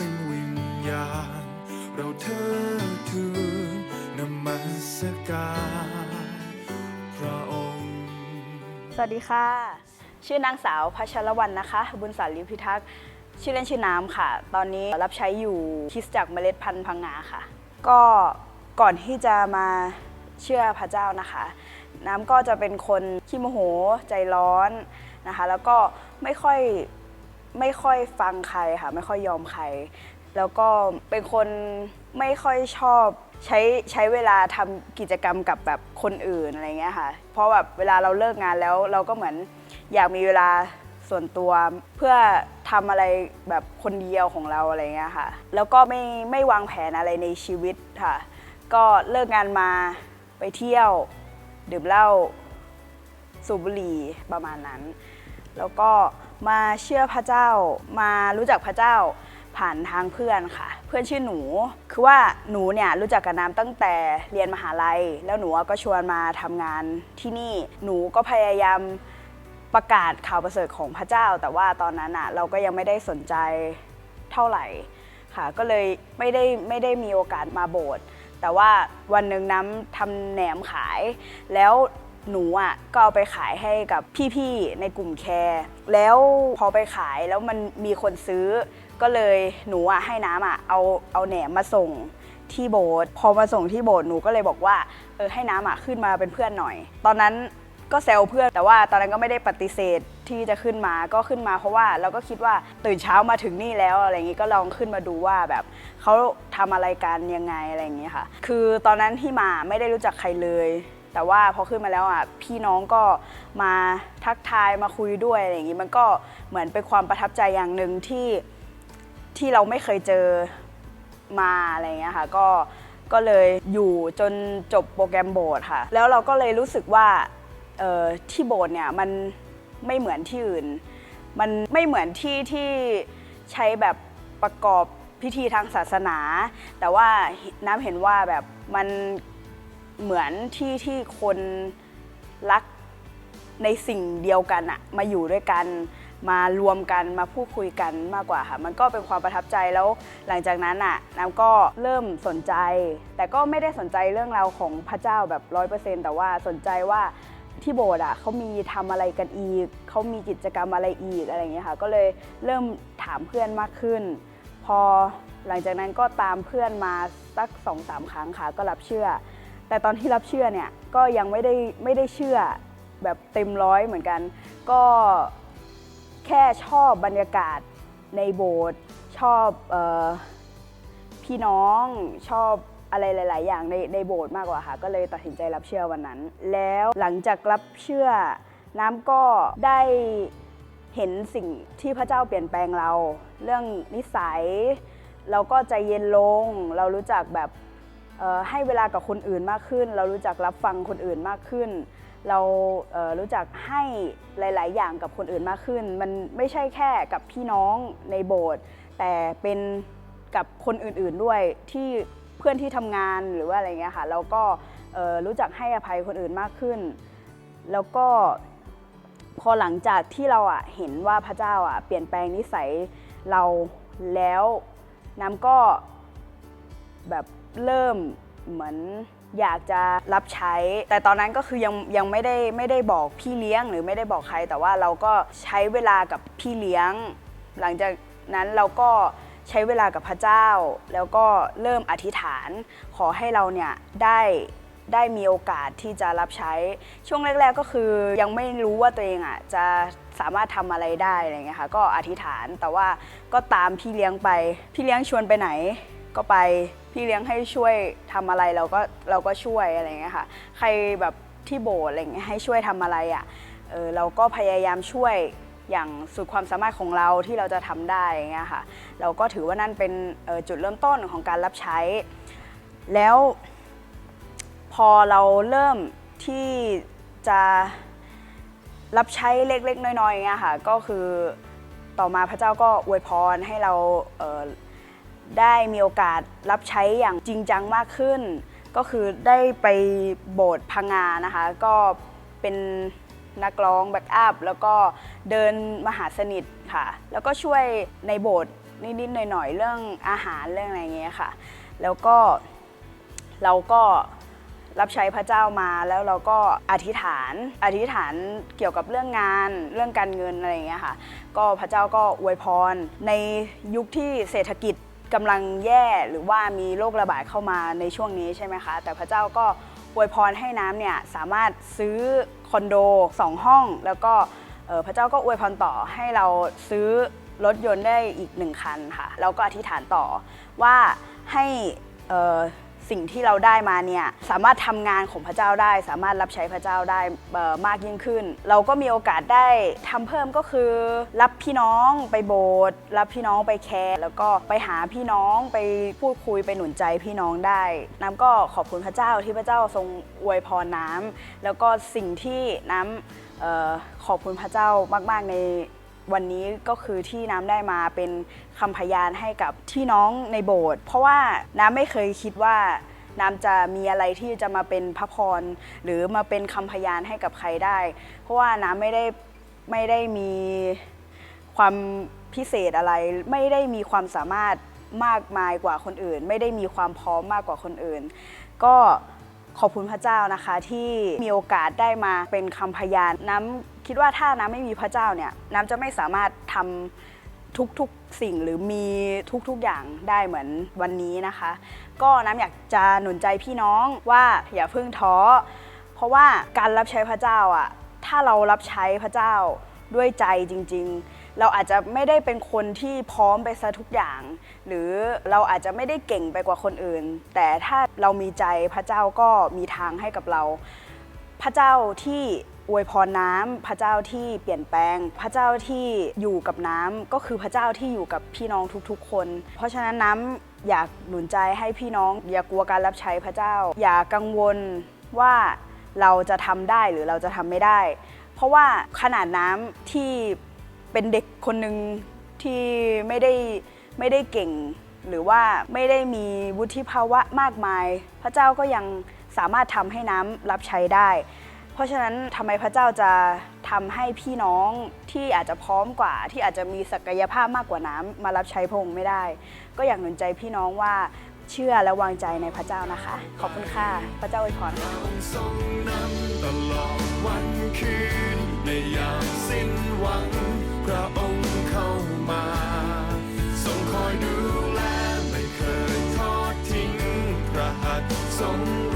เทิดทูนหมดสิ้นวิญญาณ เราเทิดทูนนมัสการพระองค์ สวัสดีค่ะ ชื่อนางสาวพัชรวรรณนะคะ บุญสารีพิทักษ์ ชื่อเล่นชื่อน้ำค่ะ ตอนนี้รับใช้อยู่คริสตจักรเมล็ดพันธุ์พังงาค่ะ ก็ก่อนที่จะมาเชื่อพระเจ้านะคะ น้ำก็จะเป็นคนขี้โมโหใจร้อนนะคะ แล้วก็ไม่ค่อย ไม่ค่อยฟังใครค่ะ ไม่ค่อยยอมใคร แล้วก็เป็นคนไม่ค่อยชอบใช้ใช้เวลาทำกิจกรรมกับแบบคนอื่นอะไรเงี้ยค่ะ เพราะแบบเวลาเราเลิกงานแล้วเราก็เหมือนอยากมีเวลาส่วนตัวเพื่อทำอะไรแบบคนเดียวของเราอะไรเงี้ยค่ะ แล้วก็ไม่ไม่วางแผนอะไรในชีวิตค่ะ ก็เลิกงานมาไปเที่ยว ดื่มเหล้าสูบบุหรี่ประมาณนั้น แล้วก็ มาเชื่อพระเจ้า มารู้จักพระเจ้าผ่านทางเพื่อนค่ะ เพื่อนชื่อหนู คือว่าหนูเนี่ยรู้จักกับน้ำตั้งแต่เรียนมหาลัย แล้วหนูก็ชวนมาทำงานที่นี่ หนูก็พยายามประกาศข่าวประเสริฐของพระเจ้า แต่ว่าตอนนั้นอะเราก็ยังไม่ได้สนใจเท่าไหร่ค่ะ ก็เลยไม่ได้ไม่ได้มีโอกาสมาโบสถ์แต่ว่าวันหนึ่งน้ำทำแหนมขาย แล้ว หนูอะก็เอาไปขายให้กับพี่ๆในกลุ่มแคร์แล้วพอไปขายแล้วมันมีคนซื้อ ก็เลยหนูอะให้น้ำอะเอาเอาแหนมมาส่งที่โบสถ์พอมาส่งที่โบสถ์หนูก็เลยบอกว่าเออให้น้ำอะขึ้นมาเป็นเพื่อนหน่อย ตอนนั้นก็แซวเพื่อนแต่ว่าตอนนั้นก็ไม่ได้ปฏิเสธที่จะขึ้นมาก็ขึ้นมาเพราะว่าเราก็คิดว่าตื่นเช้ามาถึงนี่แล้วอะไรอย่างงี้ก็ลองขึ้นมาดูว่าแบบเขาทำอะไรกันยังไงอะไรอย่างงี้ค่ะ คือตอนนั้นที่มาไม่ได้รู้จักใครเลย แต่ว่าพอขึ้นมาแล้วอะพี่น้องก็มาทักทายมาคุยด้วยอะไรอย่างงี้มันก็เหมือนเป็นความประทับใจอย่างหนึ่งที่ที่เราไม่เคยเจอมาอะไรเงี้ยค่ะก็ก็เลยอยู่จนจบโปรแกรมโบสถ์ค่ะ แล้วเราก็เลยรู้สึกว่าเออที่โบสถ์เนี่ยมันไม่เหมือนที่อื่น มันไม่เหมือนที่ที่ใช้แบบประกอบพิธีทางศาสนา แต่ว่าน้ำเห็นว่าแบบมัน เหมือนที่ที่คนรักในสิ่งเดียวกันอะมาอยู่ด้วยกัน มารวมกันมาพูดคุยกันมากกว่าค่ะ มันก็เป็นความประทับใจแล้วหลังจากนั้นอะน้ำก็เริ่มสนใจ แต่ก็ไม่ได้สนใจเรื่องราวของพระเจ้าแบบร้อยเปอร์เซ็นต์แต่ว่าสนใจว่าที่โบสถ์อะเขามีทำอะไรกันอีกเขามีกิจกรรมอะไรอีกอะไรอย่างเงี้ยค่ะ ก็เลยเริ่มถามเพื่อนมากขึ้น พอหลังจากนั้นก็ตามเพื่อนมาสักสองสามครั้งค่ะ ก็รับเชื่อ แต่ตอนที่รับเชื่อเนี่ยก็ยังไม่ได้ไม่ได้เชื่อแบบเต็มร้อยเหมือนกัน ก็แค่ชอบบรรยากาศในโบสถ์ชอบออพี่น้องชอบอะไรหลาย ๆ อย่างในในโบสถ์มากกว่าค่ะ ก็เลยตัดสินใจรับเชื่อวันนั้น แล้วหลังจากรับเชื่อน้ำก็ได้เห็นสิ่งที่พระเจ้าเปลี่ยนแปลงเรา เรื่องนิสัย เราก็ใจเย็นลง เรารู้จักแบบ ให้เวลากับคนอื่นมากขึ้น เรารู้จักรับฟังคนอื่นมากขึ้น เรารู้จักให้หลาย ๆ อย่างกับคนอื่นมากขึ้น มันไม่ใช่แค่กับพี่น้องในโบสถ์แต่เป็นกับคนอื่น ๆ ด้วยที่เพื่อนที่ทำงานหรือว่าอะไรเงี้ยค่ะเราก็รู้จักให้อภัยคนอื่นมากขึ้น แล้วก็พอหลังจากที่เราอะเห็นว่าพระเจ้าอะเปลี่ยนแปลงนิสัยเราแล้วน้ำก็แบบ เริ่มเหมือนอยากจะรับใช้ แต่ตอนนั้นก็คือยังยังไม่ได้ไม่ได้บอกพี่เลี้ยงหรือไม่ได้บอกใคร แต่ว่าเราก็ใช้เวลากับพี่เลี้ยง หลังจากนั้นเราก็ใช้เวลากับพระเจ้า แล้วก็เริ่มอธิษฐาน ขอให้เราเนี่ยได้ได้มีโอกาสที่จะรับใช้ช่วงแรก ๆก็คือยังไม่รู้ว่าตัวเองอะจะสามารถทำอะไรได้อะไรเงี้ยค่ะก็อธิษฐานแต่ว่าก็ตามพี่เลี้ยงไป พี่เลี้ยงชวนไปไหนก็ไป พี่เลี้ยงให้ช่วยทำอะไรเราก็เราก็ช่วยอะไรเงี้ยค่ะ ใครแบบที่โบสถ์อะไรเงี้ยให้ช่วยทำอะไรอะเออเราก็พยายามช่วยอย่างสุดความสามารถของเราที่เราจะทำได้เงี้ยค่ะเราก็ถือว่านั่นเป็นออจุดเริ่มต้นของการรับใช้ แล้วพอเราเริ่มที่จะรับใช้เล็กๆ น้อยๆเงี้ยค่ะก็คือต่อมาพระเจ้าก็อวยพรให้เราเได้มีโอกาสรับใช้อย่างจริงจังมากขึ้น ก็คือได้ไปโบสถ์พังงานะคะ ก็เป็นนักร้องแบ็กอัพแล้วก็เดินมหาสนิทค่ะ แล้วก็ช่วยในโบสถ์นิดๆหน่อยๆ เรื่องอาหารเรื่องอะไรเงี้ยค่ะ แล้วก็เราก็รับใช้พระเจ้ามาแล้วเราก็อธิษฐานอธิษฐานเกี่ยวกับเรื่องงานเรื่องการเงินอะไรอย่างเงี้ยค่ะ ก็พระเจ้าก็อวยพรในยุคที่เศรษฐกิจ กำลังแย่หรือว่ามีโรคระบาดเข้ามาในช่วงนี้ใช่ไหมคะ แต่พระเจ้าก็อวยพรให้น้ำเนี่ยสามารถซื้อคอนโดสองห้อง แล้วก็พระเจ้าก็อวยพรต่อให้เราซื้อรถยนต์ได้อีกหนึ่งคันค่ะ แล้วก็อธิษฐานต่อว่าให้ สิ่งที่เราได้มาเนี่ยสามารถทำงานของพระเจ้าได้ สามารถรับใช้พระเจ้าได้มากยิ่งขึ้น เราก็มีโอกาสได้ทำเพิ่มก็คือ รับพี่น้องไปโบสถ์รับพี่น้องไปแคร์แล้วก็ไปหาพี่น้องไปพูดคุยไปหนุนใจพี่น้องได้น้ำก็ขอบคุณพระเจ้าที่พระเจ้าทรงอวยพรน้ำแล้วก็สิ่งที่น้ำเอ่อขอบคุณพระเจ้ามาก ๆ ใน วันนี้ก็คือที่น้ำได้มาเป็นคำพยานให้กับที่น้องในโบสถ์เพราะว่าน้ำไม่เคยคิดว่าน้ำจะมีอะไรที่จะมาเป็นพระพร หรือมาเป็นคำพยานให้กับใครได้ เพราะว่าน้ำไม่ได้ไม่ได้มีความพิเศษอะไร ไม่ได้มีความสามารถมากมายกว่าคนอื่น ไม่ได้มีความพร้อมมากกว่าคนอื่น ก็ขอบคุณพระเจ้านะคะที่มีโอกาสได้มาเป็นคำพยานน้ำ คิดว่าถ้าน้ำไม่มีพระเจ้าเนี่ยน้ำจะไม่สามารถทำทุกๆสิ่งหรือมีทุกๆอย่างได้เหมือนวันนี้นะคะ ก็น้ำอยากจะหนุนใจพี่น้องว่าอย่าเพิ่งท้อ เพราะว่าการรับใช้พระเจ้าอะถ้าเรารับใช้พระเจ้าด้วยใจจริง ๆ เราอาจจะไม่ได้เป็นคนที่พร้อมไปซะทุกอย่าง หรือเราอาจจะไม่ได้เก่งไปกว่าคนอื่น แต่ถ้าเรามีใจพระเจ้าก็มีทางให้กับเรา พระเจ้าที่ อวยพรน้ำพระเจ้าที่เปลี่ยนแปลง พระเจ้าที่อยู่กับน้ำก็คือพระเจ้าที่อยู่กับพี่น้องทุกๆ คน เพราะฉะนั้นน้ำอยากหนุนใจให้พี่น้อง อย่ากลัวการรับใช้พระเจ้า อย่ากังวลว่าเราจะทำได้หรือเราจะทำไม่ได้ เพราะว่าขนาดน้ำที่เป็นเด็กคนหนึ่งที่ไม่ได้ไม่ได้เก่ง หรือว่าไม่ได้มีวุฒิภาวะมากมาย พระเจ้าก็ยังสามารถทำให้น้ำรับใช้ได้ ราะฉะนั้นทำไมพระเจ้าจะทำให้พี่น้องที่อาจจะพร้อมกว่า ที่อาจจะมีศักยภาพมากกว่าน้ำมารับใช้พงค์ไม่ได้ ก็อยากหนุนใจพี่น้องว่าเชื่อและวางใจในพระเจ้านะคะ ขอบคุณค่ะ พระเจ้าอวยพรทรงคอยดูแลไม่เคยทอดทิ้งพระหัตถ์ทรง